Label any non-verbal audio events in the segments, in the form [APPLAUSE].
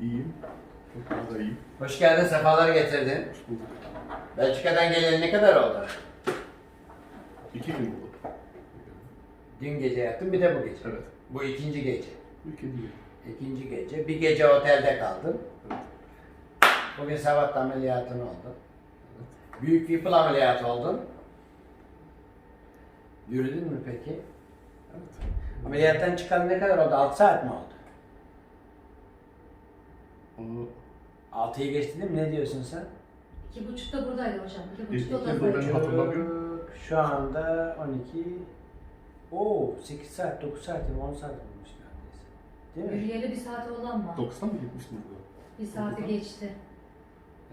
İyiyim. Çok da iyiyim. Hoş geldin, sefalar getirdin. Hoş bulduk. Belçika'dan geleli ne kadar oldu? İki gün oldu. Dün gece yattın, bir de bu gece. Evet. Bu ikinci gece. İkinci gün. İkinci gece. Bir gece otelde kaldın. Evet. Bugün sabah ameliyatın oldu. Büyük Whipple ameliyatı oldun. Yürüdün mü peki? Evet. Ameliyattan çıkan ne kadar oldu? 6 saat mi oldu? Onu 6'yı geçti değil mi? Ne diyorsun sen? İki buçukta buradaydı hocam. İki İki- buçukta iki. Ben hatırlamıyorum. Şu anda 12. Oo 8 saat, 9 saat, 10 saat olmuş neredeyse. Değil mi? Yürüyeli bir saati olan var. 90 mı gitmiştim burada? Bir saati geçti.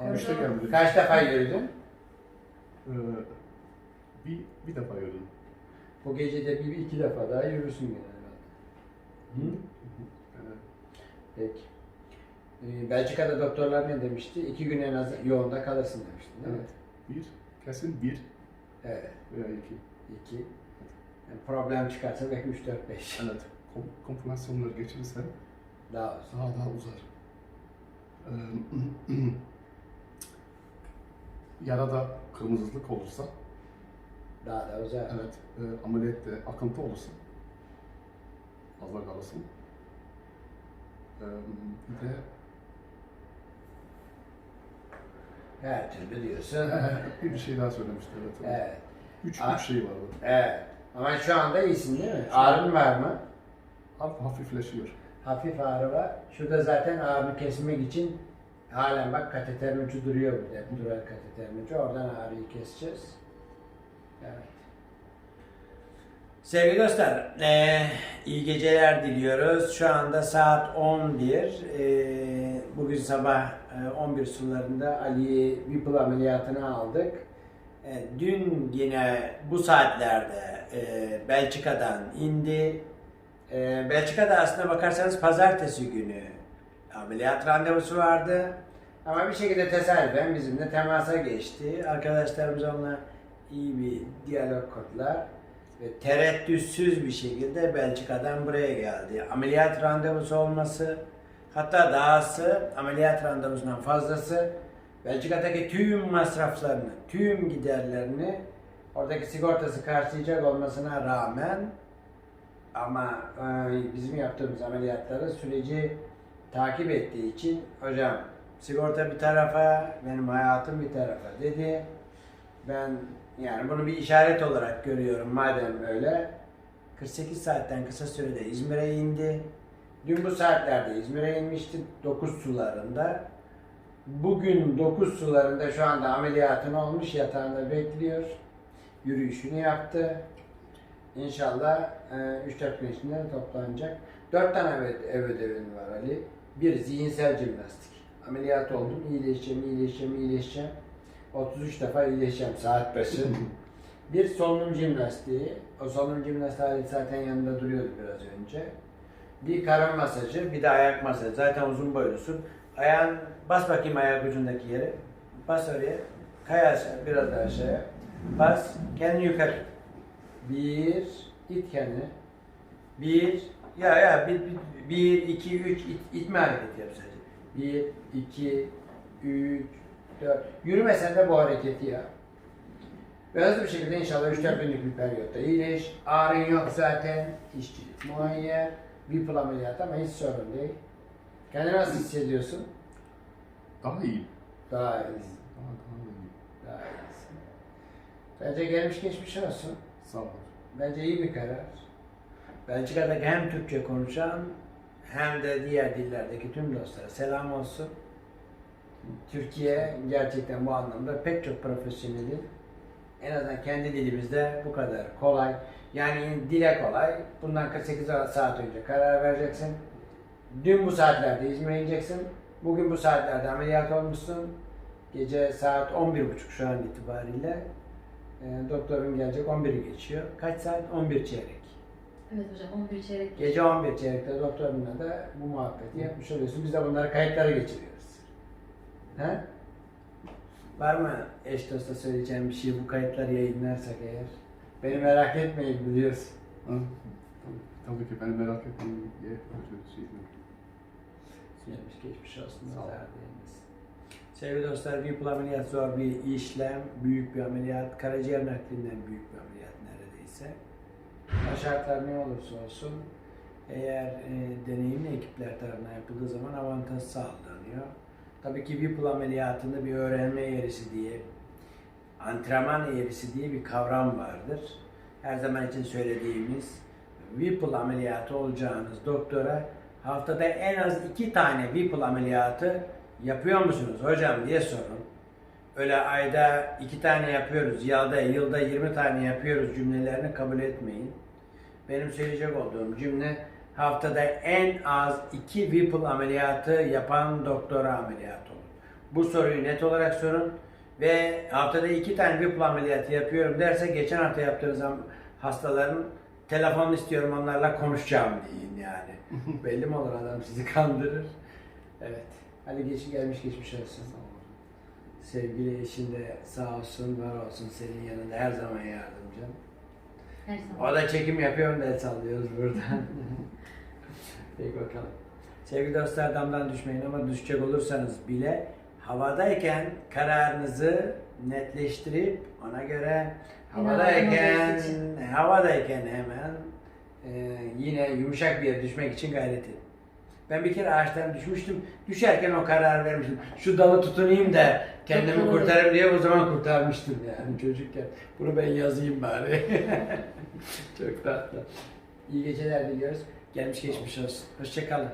Evet. Kaç defa yürüdün? Ee, bir, bir defa yürüdüm. Bu gece de bir iki defa daha yürürsün gene herhalde. Hı? Evet. Peki. Ee, Belçika'da doktorlar ne demişti? İki gün en az yoğunda kalırsın demişti değil mi? Evet. Bir, kesin bir Evet. veya iki. İki. Yani problem çıkarsa belki üç, dört, beş. Evet. Kom komplikasyonlar geçirirse Daha uzun. daha daha uzar. Ee, [CLEARS THROAT] yarada kırmızılık olursa, Daha da uzar. evet, e, ameliyatta akıntı olursa fazla kalırsın. Ee, bir de Her türlü diyorsun. bir şey daha söylemişti. Evet. evet. Üç, üç şey vardı. Evet. Ama şu anda iyisin değil mi? Ağrın var mı? Hafif hafifleşiyor. Hafif ağrı var. Şurada zaten ağrını kesmek için halen bak kateterin ucu duruyor burada. Duran kateterin ucu. Oradan ağrıyı keseceğiz. Evet. Sevgili dostlar, eee, iyi geceler diliyoruz. Şu anda saat 11. Eee, bugün sabah eee, 11 sularında Ali'yi Whipple ameliyatını aldık. Eee, dün yine bu saatlerde eee, Belçika'dan indi. Eee, Belçika'da aslında bakarsanız pazartesi günü ameliyat randevusu vardı. Ama bir şekilde tesadüfen bizimle temasa geçti. Arkadaşlarımız onunla iyi bir diyalog kurdular. Tereddütsüz bir şekilde Belçika'dan buraya geldi. Ameliyat randevusu olması, hatta dahası ameliyat randevusundan fazlası Belçika'daki tüm masraflarını, tüm giderlerini oradaki sigortası karşılayacak olmasına rağmen ama e, bizim yaptığımız ameliyatları süreci takip ettiği için hocam sigorta bir tarafa, benim hayatım bir tarafa dedi. Ben yani bunu bir işaret olarak görüyorum madem öyle. 48 saatten kısa sürede İzmir'e indi. Dün bu saatlerde İzmir'e inmişti 9 sularında. Bugün 9 sularında şu anda ameliyatın olmuş yatağında bekliyor. Yürüyüşünü yaptı. İnşallah e, 3-4 gün içinde toplanacak. 4 tane ev, ev ödevin var Ali. Bir zihinsel jimnastik. Ameliyat oldum, iyileşeceğim, iyileşeceğim, iyileşeceğim. 33 defa iyileşeceğim saat başı. [LAUGHS] bir solunum jimnastiği. O solunum jimnastiği aleti zaten yanında duruyordu biraz önce. Bir karın masajı, bir de ayak masajı. Zaten uzun boylusun. Ayağın, bas bakayım ayak ucundaki yere. Bas oraya. Kay aşağı, biraz daha aşağıya. Bas, kendini yukarı. Bir, it kendini. Bir, ya ya, bir, bir, bir iki, üç, it, itme hareketi yap sadece. Bir, iki, üç, dört. Yürümesen de bu hareketi yap. Ve hızlı bir şekilde inşallah 3-4 günlük bir periyotta iyileş. Ağrın yok zaten. İşçilik muayene. Whipple ameliyatı ama hiç sorun değil. Kendini nasıl hissediyorsun? Daha iyi. Daha iyisin. Daha, daha iyi. Daha iyisin. Bence gelmiş geçmiş olsun. Sağ ol. Bence iyi bir karar. Belçika'daki hem Türkçe konuşan hem de diğer dillerdeki tüm dostlara selam olsun. Türkiye gerçekten bu anlamda pek çok profesyoneli en azından kendi dilimizde bu kadar kolay. Yani dile kolay. Bundan 48 saat önce karar vereceksin. Dün bu saatlerde İzmir'e ineceksin. Bugün bu saatlerde ameliyat olmuşsun. Gece saat 11.30 şu an itibariyle. E, doktorun gelecek 11'i geçiyor. Kaç saat? 11 çeyrek. Evet hocam 11 çeyrek. Gece 11 çeyrekte doktorunla da bu muhabbeti yapmış oluyorsun. Biz de bunları kayıtlara geçiriyoruz. He? Var mı eş dosta söyleyeceğim bir şey bu kayıtları yayınlarsak eğer? Beni merak etmeyin biliyorsun. Ha? Tabii, ki beni merak etmeyin diye öyle şey yok. Gelmiş geçmiş olsun. Sağ olun. Sevgili dostlar, bir ameliyat zor bir işlem, büyük bir ameliyat, karaciğer naklinden büyük bir ameliyat neredeyse. Şartlar ne olursa olsun, eğer e, deneyimli ekipler tarafından yapıldığı zaman avantaj sağlanıyor. Tabii ki VIP ameliyatında bir öğrenme eğrisi diye, antrenman eğrisi diye bir kavram vardır. Her zaman için söylediğimiz Whipple ameliyatı olacağınız doktora haftada en az iki tane Whipple ameliyatı yapıyor musunuz hocam diye sorun. Öyle ayda iki tane yapıyoruz, yılda, yılda 20 tane yapıyoruz cümlelerini kabul etmeyin. Benim söyleyecek olduğum cümle haftada en az iki Whipple ameliyatı yapan doktora ameliyatı olun. Bu soruyu net olarak sorun ve haftada iki tane Whipple ameliyatı yapıyorum derse geçen hafta yaptığınız hastaların telefonunu istiyorum onlarla konuşacağım deyin yani. [LAUGHS] Belli mi olur adam sizi kandırır. Evet. Ali geçi gelmiş geçmiş olsun. Sevgili eşin de sağ olsun, var olsun senin yanında her zaman yardımcın. Her zaman. O da çekim yapıyor da el sallıyoruz buradan. [LAUGHS] Peki bakalım. Sevgili dostlar damdan düşmeyin ama düşecek olursanız bile havadayken kararınızı netleştirip ona göre havadayken havadayken hemen e, yine yumuşak bir yere düşmek için gayret edin. Ben bir kere ağaçtan düşmüştüm. Düşerken o karar vermiştim. Şu dalı tutunayım da kendimi kurtarayım diye o zaman kurtarmıştım yani çocukken. Bunu ben yazayım bari. [LAUGHS] Çok tatlı. İyi geceler diliyoruz. Gelmiş geçmiş olsun. Hoşçakalın.